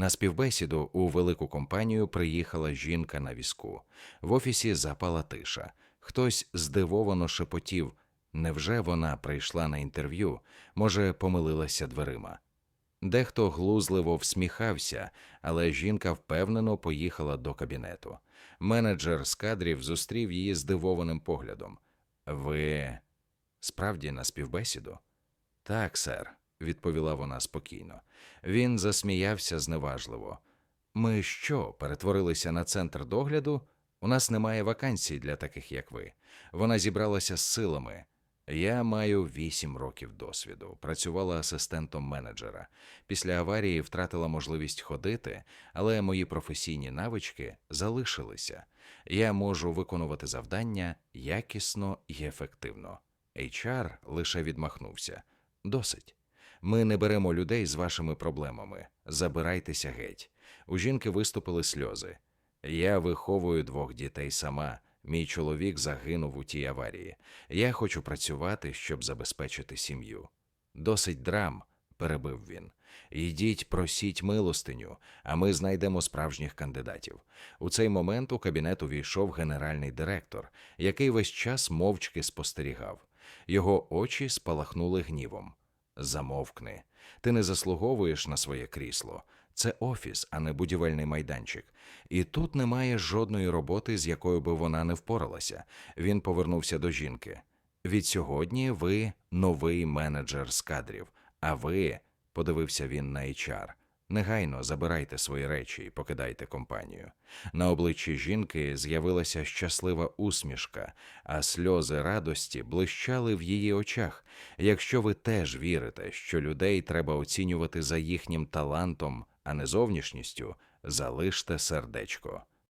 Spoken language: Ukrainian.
На співбесіду у велику компанію приїхала жінка на візку. В офісі запала тиша. Хтось здивовано шепотів. Невже вона прийшла на інтерв'ю? Може, помилилася дверима? Дехто глузливо всміхався, але жінка впевнено поїхала до кабінету. Менеджер з кадрів зустрів її здивованим поглядом. Ви справді на співбесіду? Так, сер, відповіла вона спокійно. Він засміявся зневажливо. Ми що, перетворилися на центр догляду? У нас немає вакансій для таких, як ви. Вона зібралася з силами. Я маю вісім років досвіду, працювала асистентом менеджера. Після аварії втратила можливість ходити, але мої професійні навички залишилися. Я можу виконувати завдання якісно і ефективно. HR лише відмахнувся. Досить. Ми не беремо людей з вашими проблемами. Забирайтеся геть. У жінки виступили сльози. Я виховую двох дітей сама. Мій чоловік загинув у тій аварії. Я хочу працювати, щоб забезпечити сім'ю. Досить драм, перебив він. Йдіть, просіть милостиню, а ми знайдемо справжніх кандидатів. У цей момент у кабінет увійшов генеральний директор, який весь час мовчки спостерігав. Його очі спалахнули гнівом. Замовкни. Ти не заслуговуєш на своє крісло. Це офіс, а не будівельний майданчик. І тут немає жодної роботи, з якою би вона не впоралася. Він повернувся до жінки. Від сьогодні ви новий менеджер з кадрів, а ви, подивився він на HR, негайно забирайте свої речі і покидайте компанію. На обличчі жінки з'явилася щаслива усмішка, а сльози радості блищали в її очах. Якщо ви теж вірите, що людей треба оцінювати за їхнім талантом, а не зовнішністю, залиште сердечко.